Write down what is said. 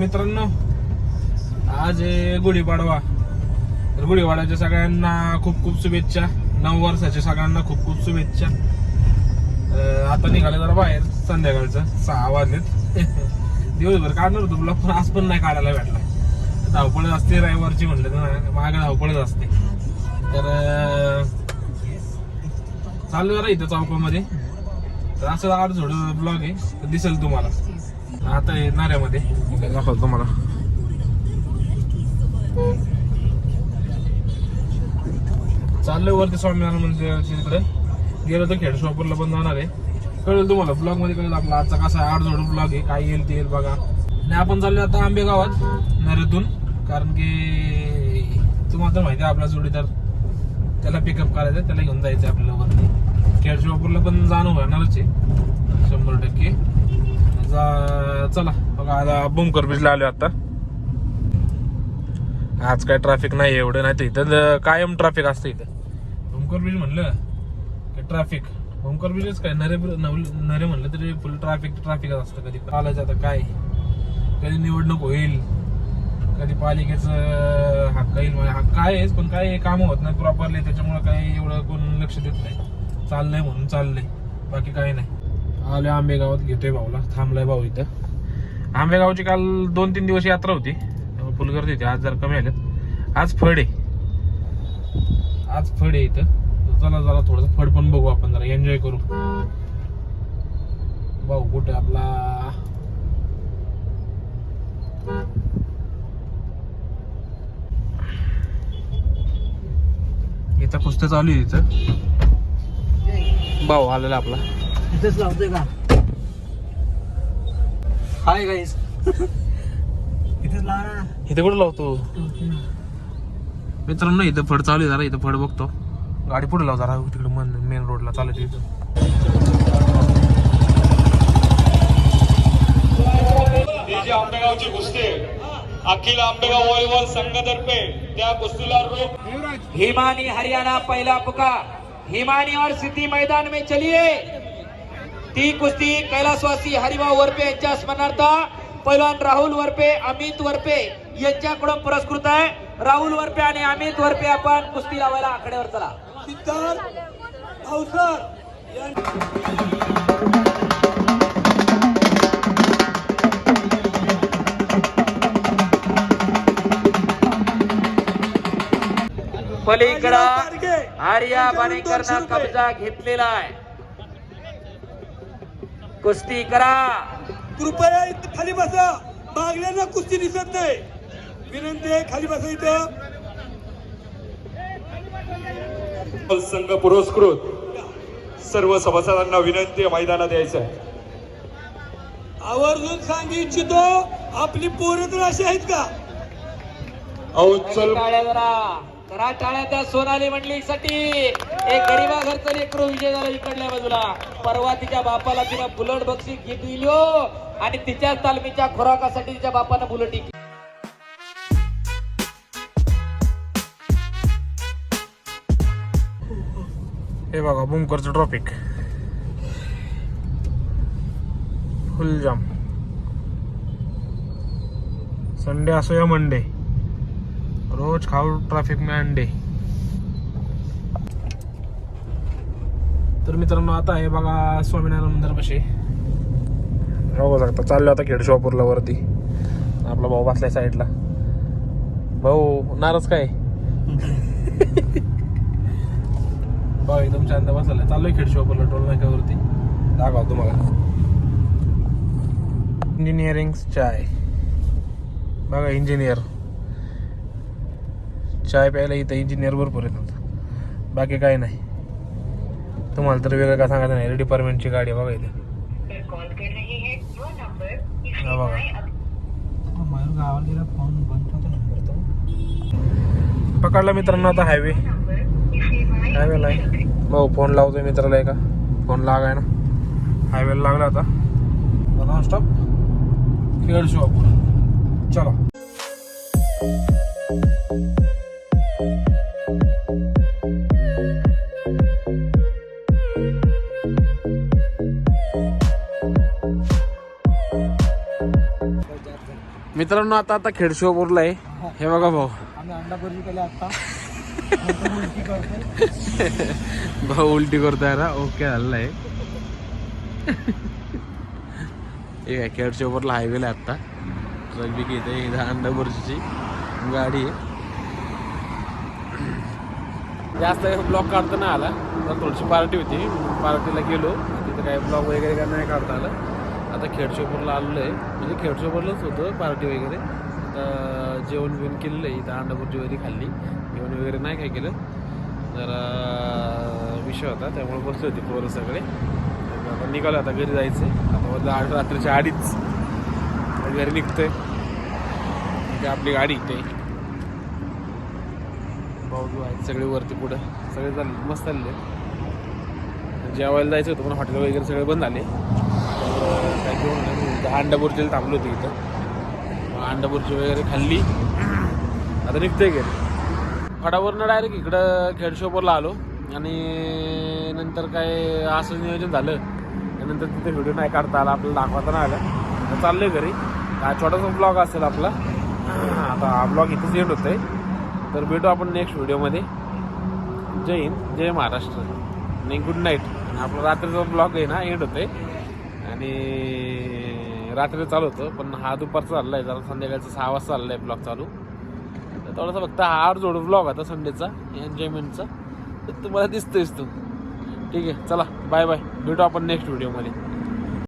मित्रांनो आज गुढीपाडवा. तर गुढीपाडव्याच्या सगळ्यांना खूप खूप शुभेच्छा. नऊ वर्षाच्या सगळ्यांना खूप खूप शुभेच्छा. आता निघाले जरा बाहेर संध्याकाळचं. सहा वाजलेत. दिवसभर काढणार होतो तुला पण आज पण नाही काढायला भेटला. धावपळच असते रविवारची म्हणलं तर मागे धावपळच असते. तर चालू जरा इथं चौकामध्ये. तर असं आज थोडं ब्लॉग आहे दिसेल तुम्हाला. आता हे नाऱ्यामध्ये दाखवतो तुम्हाला. चाललोय वरती स्वामीनारायण मंदिराच्या तिकडे. गेलो तर खेड शॉपरला पण जाणार आहे. कळेल तुम्हाला ब्लॉगमध्ये कळेल आपला आजचा कसा आठ जोड ब्लॉग आहे काय येईल ते येईल बघा. आणि आपण चाललोय आता आंबे गावात नरेतून. कारण की तुम्हाला तर माहिती आहे आपला जोडीदार त्याला पिकअप करायचं त्याला घेऊन जायचं आपल्याला वरती. खेड शॉपरला पण जाणं होणारच आहे शंभर टक्के. चला. बघा आता बुमकर बीचला आलो आता. आज काय ट्रॅफिक नाही एवढं नाही तर इथं कायम ट्रॅफिक असतं इथं. भूमकर बीच म्हणलं की ट्रॅफिक भूमकर बीचच काय नरे नवल- नरे म्हणलं तरी फुल ट्रॅफिक ट्रॅफिकच असतं. कधी आलं आता काय? कधी निवडणूक होईल. कधी पालिकेचं हक्क येईल म्हणजे हक्क आहेच पण काय कामं होत नाही प्रॉपरली त्याच्यामुळे काही एवढं कोण लक्ष देत नाही. चाललंय म्हणून चाललंय. बाकी काही नाही. आले आंबेगावात घेतोय भाऊला. थांबलाय भाऊ इथं. आंबेगावची काल दोन तीन दिवस यात्रा होती. त्यामुळे फुल गर्दी होती. आज जरा कमी आलेत. आज फड आहे. आज फड आहे इथं. चला जरा थोडस फड पण बघू आपण जरा. एन्जॉय करू. भाऊ कुठे आपला? इथं कुस्त्या चालू आहे इथं. भाऊ आलेला आपला. इथेच लावतोय का? हाय गाईस इथेच लावा ना. इथे कुठं लावतो? मित्रांनो इथं फड चालू आहे जरा इथं फड बघतो. गाडी पुढे लाव जरा तिकडे मन मेन रोडला चालत इथं जी आंबेगावची कुस्ती आहे, अखिल आंबेगाव व्हॉलीबॉल संघातर्फे त्या कुस्तीला रोख हिमानी हरियाणा पहला पुकार. हिमानी और सिद्धि मैदान में चलिए. ती कुस्ती कैलासवासी हरिभाऊ वरपे यांच्या स्मरणार्थ पैलवान राहुल वरपे अमित वरपे यांच्याकडून पुरस्कृत आहे. राहुल वरपे आणि अमित वरपे आपण कुस्ती लावायला आकड्यावर चला. पलीकडं आर्या बाणेकरनं कब्जा घेतलेला आहे. कुस्ती करा. कृपया इथं खाली बसा. मागण्यांना कुस्ती दिसत नाही. विनंती आहे खाली बसा इथं. संघ पुरस्कृत. सर्व सभासदांना विनंती आहे मैदानात यायचं आहे. आवर्जून सांगू इच्छितो आपली पोरं तर अशी आहेत का? अहो चल करा टाळ्या त्या सोनाली मंडळीसाठी एक गरीबा घरचं लेकरू विजय झाला इकडल्या बाजूला. परवा तिच्या बापाला तिला बुलट बक्षीस गिफ्ट दिली आणि तिच्याच तालमीच्या खुराकासाठी तिच्या बापानं बुलट हे बघा बुमकरचं ट्रॉफिक फुल जाम संडे असो या मंडे रोज खाऊ ट्रॅफिक में अंडे तर मित्रांनो आता आहे बघा स्वामीनारायण मंदिर पशी बघू शकता चाललो आता खेड शॉपूरला वरती. आपला भाऊ बसलाय साईडला. भाऊ नाराज काय? भाऊ एकदम शांत बसलाय. चाललोय खेड शॉपरला टोल नाक्यावरती. दाखवा तुम्हाला. इंजिनिअरिंग चाय. बघा इंजिनियर चाय प्यायला इथं इंजिनियर भरपूर येतात बाकी काही नाही. तुम्हाला तर वेगळं काय सांगायचं नाही. डिपार्टमेंटची गाडी बघा इथे. हैं बघा. पकडला मित्रांनो आता हायवे हायवेला आहे. भाऊ फोन लावतोय मित्राला एका. फोन लागाय ना. हायवेला लागला आता. नॉन स्टॉप खेळ शॉप चला. मित्रांनो आता आता खेडशिवापूरला आहे हे. बघा भाऊ. आम्ही अंडा केली आता भाऊ उलटी करतोय ना ओके झालेलं आहे हे काय खेडशिवापूरला हायवेला आहे आता ट्रक बी घेते इथं अंडापूरची गाडी आहे. जास्त ब्लॉक काढता नाही आला. तर थोडीशी पार्टी होती. पार्टीला गेलो. तिथं काही ब्लॉक वगैरे काय नाही काढता आलं. आता खेडशोपूरला आलेलो आहे. म्हणजे खेडशोपूरलाच होतं पार्टी वगैरे. आता जेवण बिवण केलेलं आहे. इथं अंडापूरची वगैरे खाल्ली. जेवण वगैरे नाही काय केलं. जरा विषय होता. त्यामुळे बसले होते पोरं सगळे. आपण आता निघालो आता. घरी जायचं आहे आता मधलं आठ रात्रीच्या आडीच घरी निघतोय. ते आपली गाडी ते भाऊ आहेत सगळे वरती पुढं. सगळे चालले. मस्त चालले. जेवायला जायचं होतं पण हॉटेल वगैरे सगळे बंद झाले. काय घेऊन आलो मी. थांबलो होतो इथं. मग अंडापूरची वगैरे खाल्ली. आता निघते घरी. फडावरनं डायरेक्ट इकडं खेडशोपरला आलो. आणि नंतर काय असं नियोजन झालं. त्यानंतर तिथे व्हिडिओ नाही काढता आला आपल्याला दाखवता नाही आला. तर चाललं घरी. हा छोटासा ब्लॉग असेल आपला. आता हा ब्लॉग इथंच एंड होतोय. तर भेटू आपण नेक्स्ट व्हिडिओमध्ये जय हिंद जय महाराष्ट्र. आणि गुड नाईट आणि आपला रात्रीचा ब्लॉग आहे ना एंड होतोय. आणि रात्री चालू होतं पण हा दुपारचा चालला आहे जरा संध्याकाळचा सहा वाजता चालला आहे ब्लॉग चालू. तर थोडासा फक्त हा जोड ब्लॉग होता संडेचा एन्जॉयमेंटचा तर तुम्हाला दिसतोयच तू. ठीक आहे चला बाय बाय भेटू आपण नेक्स्ट व्हिडिओमध्ये